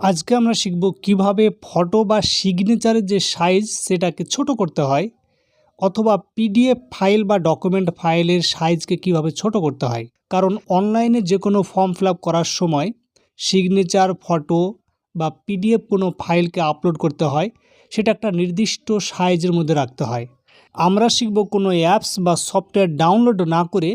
আজকে আমরা শিখব কীভাবে ফটো বা সিগনেচারের যে সাইজ সেটাকে ছোট করতে হয়, অথবা পিডিএফ ফাইল বা ডকুমেন্ট ফাইলের সাইজকে কীভাবে ছোট করতে হয়। কারণ অনলাইনে যে কোনো ফর্ম ফিল করার সময় সিগনেচার ফটো বা পিডিএফ কোনো ফাইলকে আপলোড করতে হয়, সেটা একটা নির্দিষ্ট সাইজের মধ্যে রাখতে হয়। আমরা শিখব কোনো অ্যাপস বা সফটওয়্যার ডাউনলোড না করে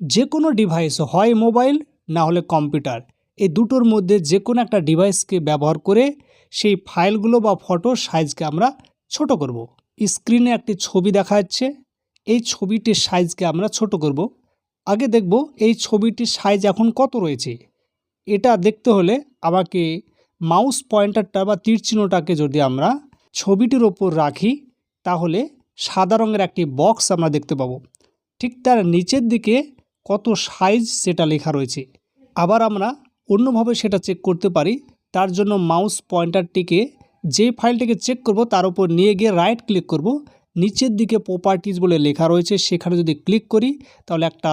যে কোনো ডিভাইস হয় মোবাইল না হলে কম্পিউটার এই দুটোর মধ্যে যে কোনো একটা ডিভাইসকে ব্যবহার করে সেই ফাইলগুলো বা ফটো সাইজকে আমরা ছোট করব। স্ক্রিনে একটি ছবি দেখা যাচ্ছে, এই ছবিটির সাইজকে আমরা ছোট করব। আগে দেখব এই ছবিটির সাইজ এখন কত রয়েছে এটা দেখতে হলে আমাকে মাউস পয়েন্টারটা বা তীর চিহ্নটাকে যদি আমরা ছবিটির ওপর রাখি, তাহলে সাদা রঙের একটি বক্স আমরা দেখতে পাবো ঠিক তার নিচের দিকে কত সাইজ সেটা লেখা রয়েছে আবার আমরা অন্যভাবে সেটা চেক করতে পারি। তার জন্য মাউস পয়েন্টারটিকে যে ফাইলটিকে চেক করব, তার উপর নিয়ে গিয়ে রাইট ক্লিক করব। নিচের দিকে প্রপার্টিজ বলে লেখা রয়েছে, সেখানে যদি ক্লিক করি, তাহলে একটা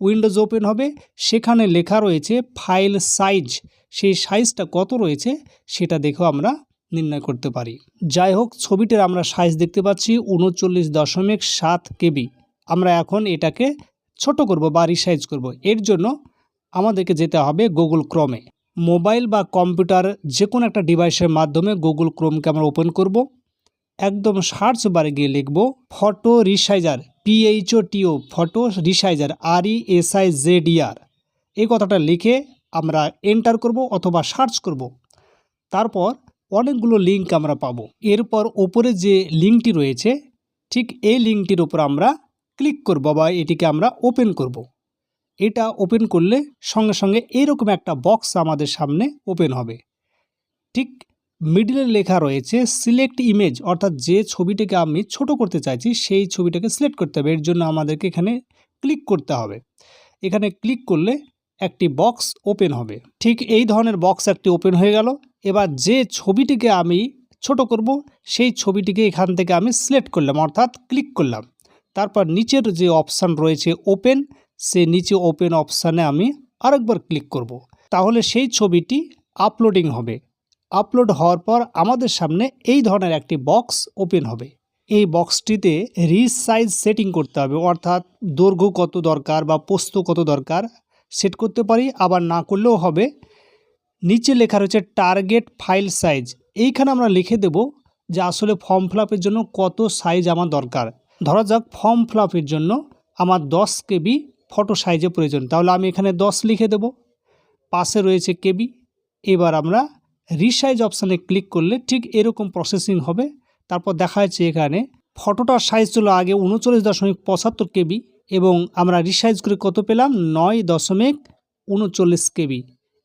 উইন্ডোজ ওপেন হবে। সেখানে লেখা রয়েছে ফাইল সাইজ সেই সাইজটা কত রয়েছে, সেটা দেখেও আমরা নির্ণয় করতে পারি। যাই হোক, ছবিটির আমরা সাইজ দেখতে পাচ্ছি, উনচল্লিশ দশমিক সাত কেবি। আমরা এখন এটাকে ছোট করব বা রিসাইজ করব। এর জন্য আমাদেরকে যেতে হবে গুগল ক্রমে মোবাইল বা কম্পিউটার যে কোনো একটা ডিভাইসের মাধ্যমে গুগল ক্রোমকে আমরা ওপেন করব। একদম সার্চ বারে গিয়ে লিখব photo resizer P H O T O photo resizer R E S I Z R এই কথাটা লিখে আমরা এন্টার করব অথবা সার্চ করব। তারপর অনেকগুলো লিঙ্ক আমরা পাবো। এরপর ওপরে যে লিঙ্কটি রয়েছে, ঠিক এই লিঙ্কটির উপর আমরা ক্লিক করব বা এটিকে আমরা ওপেন করব। এটা ওপেন করলে সঙ্গে সঙ্গে এরকম একটা বক্স আমাদের সামনে ওপেন হবে। ঠিক মিডিলে লেখা রয়েছে সিলেক্ট ইমেজ অর্থাৎ যে ছবিটাকে আমি ছোট করতে চাইছি, সেই ছবিটাকে সিলেক্ট করতে হবে। এর জন্য আমাদেরকে এখানে ক্লিক করতে হবে। এখানে ক্লিক করলে একটি বক্স ওপেন হবে। ঠিক এই ধরনের বক্স একটি ওপেন হয়ে গেল। এবার যে ছবিটিকে আমি ছোট করব, সেই ছবিটিকে এখান থেকে আমি সিলেক্ট করলাম, অর্থাৎ ক্লিক করলাম। তারপর নিচের যে অপশান রয়েছে ওপেন সে নিচে ওপেন অপশানে আমি আরেকবার ক্লিক করব। তাহলে সেই ছবিটি আপলোডিং হবে। আপলোড হওয়ার পর আমাদের সামনে এই ধরনের একটি বক্স ওপেন হবে। এই বক্সটিতে রিসাইজ সেটিং করতে হবে, অর্থাৎ দৈর্ঘ্য কত দরকার বা পোস্ত কত দরকার সেট করতে পারি, আবার না করলেও হবে। নিচে লেখা রয়েছে টার্গেট ফাইল সাইজ এইখানে আমরা লিখে দেব যে আসলে ফর্ম ফিল জন্য কত সাইজ আমার দরকার। ধরা যাক ফর্ম ফিল জন্য আমার দশ কেবি ফটো সাইজে প্রয়োজন। তাহলে আমি এখানে দশ লিখে দেব। পাশে রয়েছে কেবি। এবার আমরা রিসাইজ অপশানে ক্লিক করলে ঠিক এরকম প্রসেসিং হবে। তারপর দেখা যাচ্ছে এখানে ফটোটার সাইজ ছিল আগে উনচল্লিশ দশমিক পঁচাত্তর কেবি এবং আমরা রিসাইজ করে কত পেলাম? নয় দশমিক উনচল্লিশ কেবি।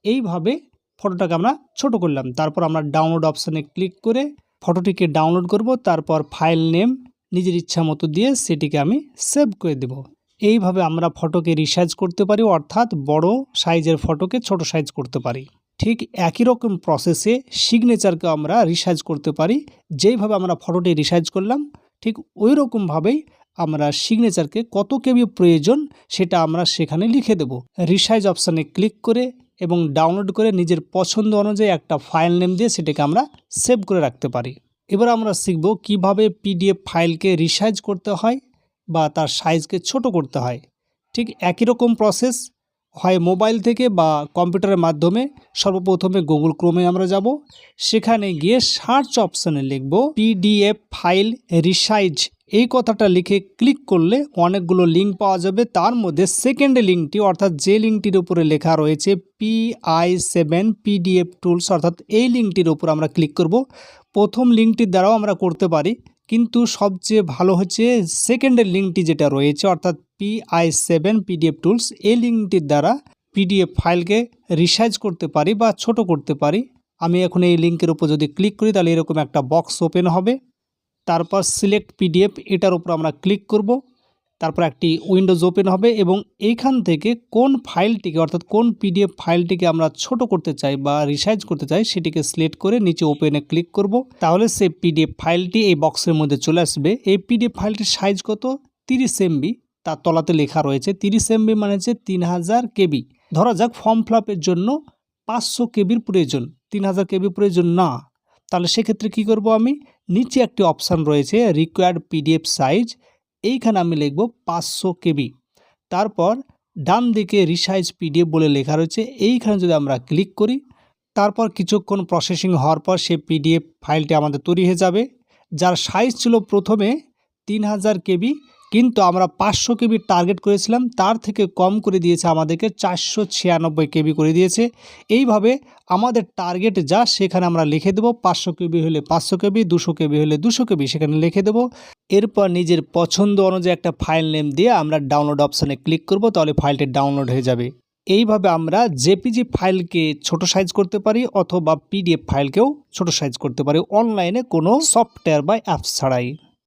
এইভাবে ফটোটাকে আমরা ছোট করলাম। তারপর আমরা ডাউনলোড অপশানে ক্লিক করে ফটোটিকে ডাউনলোড করব। তারপর ফাইল নেম নিজের ইচ্ছা মতো দিয়ে সেটিকে আমি সেভ করে দেব। এইভাবে আমরা ফটোকে রিসাইজ করতে পারি, অর্থাৎ বড় সাইজের ফটোকে ছোট সাইজ করতে পারি। ঠিক একই রকম প্রসেসে সিগনেচারকে আমরা রিসাইজ করতে পারি, যেইভাবে আমরা ফটোটি রিসাইজ করলাম, ঠিক ওই রকমভাবেই আমরা সিগনেচারকে কত কেবি প্রয়োজন সেটা আমরা সেখানে লিখে দেব। রিসাইজ অপশানে ক্লিক করে এবং ডাউনলোড করে নিজের পছন্দ অনুযায়ী একটা ফাইল নেম দিয়ে সেটাকে আমরা সেভ করে রাখতে পারি। এবার আমরা শিখব কীভাবে পিডিএফ ফাইলকে রিসাইজ করতে হয়। বা তার সাইজকে ছোট করতে হয়। ঠিক একই রকম প্রসেস হয় মোবাইল থেকে বা কম্পিউটারের মাধ্যমে। সর্বপ্রথমে গুগল ক্রোমে আমরা যাব। সেখানে গিয়ে সার্চ অপশানে লিখব পিডিএফ ফাইল রিসাইজ এই কথাটা লিখে ক্লিক করলে অনেকগুলো লিঙ্ক পাওয়া যাবে। তার মধ্যে সেকেন্ড লিঙ্কটি অর্থাৎ যে লিঙ্কটির উপরে লেখা রয়েছে পিআই সেভেন পিডিএফ টুলস অর্থাৎ এই লিঙ্কটির উপর আমরা ক্লিক করব। প্রথম লিঙ্কটির দ্বারাও আমরা করতে পারি। কিন্তু সবচেয়ে ভালো হচ্ছে সেকেন্ডের লিঙ্কটি যেটা রয়েছে, অর্থাৎ পিআই সেভেন পিডিএফ টুলস এই লিঙ্কটির দ্বারা পিডিএফ ফাইলকে রিসাইজ করতে পারি বা ছোট করতে পারি। আমি এখন এই লিঙ্কের উপর যদি ক্লিক করি, তাহলে এরকম একটা বক্স ওপেন হবে। তারপর সিলেক্ট পিডিএফ এটার উপর আমরা ক্লিক করব। তারপর একটি উইন্ডোজ ওপেন হবে এবং এইখান থেকে কোন ফাইলটিকে, অর্থাৎ কোন পিডিএফ ফাইলটিকে আমরা ছোট করতে চাই বা রিসাইজ করতে চাই, সেটিকে সিলেক্ট করে নিচে ওপেনে ক্লিক করব। তাহলে সেই পিডিএফ ফাইলটি এই বক্সের মধ্যে চলে আসবে। এই পিডিএফ ফাইলটির সাইজ কত? তিরিশ এমবি তার তলাতে লেখা রয়েছে তিরিশ এমবি মানে হচ্ছে তিন হাজার কেবি ধরা যাক ফর্ম ফ্লাপের জন্য পাঁচশো কেবির প্রয়োজন। তিন হাজার কেবি প্রয়োজন না। তাহলে সেক্ষেত্রে কি করব আমি? নিচে একটি অপশান রয়েছে রিকোয়ার্ড পিডিএফ সাইজ এইখানে আমি লিখব পাঁচশো কেবি। তারপর ডান দিকে রিসাইজ পিডিএফ বলে লেখা রয়েছে, এইখানে যদি আমরা ক্লিক করি, তারপর কিছুক্ষণ প্রসেসিং হওয়ার পর সে পিডিএফ ফাইলটি আমাদের তৈরি হয়ে যাবে। যার সাইজ ছিল প্রথমে তিন হাজার কেবি কিন্তু আমরা পাঁচশো কেবি টার্গেট করেছিলাম, তার থেকে কম করে দিয়েছে আমাদেরকে চারশো ছিয়ানব্বই কেবি করে দিয়েছে। এইভাবে আমাদের টার্গেট যা, সেখানে আমরা লিখে দেবো পাঁচশো কেবি হলে পাঁচশো কেবি, দুশো কেবি হলে দুশো কেবি, সেখানে লিখে দেবো। এরপর নিজের পছন্দ অনুযায়ী একটা ফাইল নেম দিয়ে আমরা ডাউনলোড অপশানে ক্লিক করব, তাহলে ফাইলটি ডাউনলোড হয়ে যাবে। এইভাবে আমরা জেপিজি ফাইলকে ছোট সাইজ করতে পারি অথবা পিডিএফ ফাইলকেও ছোট সাইজ করতে পারি অনলাইনে কোনো সফটওয়্যার বা অ্যাপস ছাড়াই।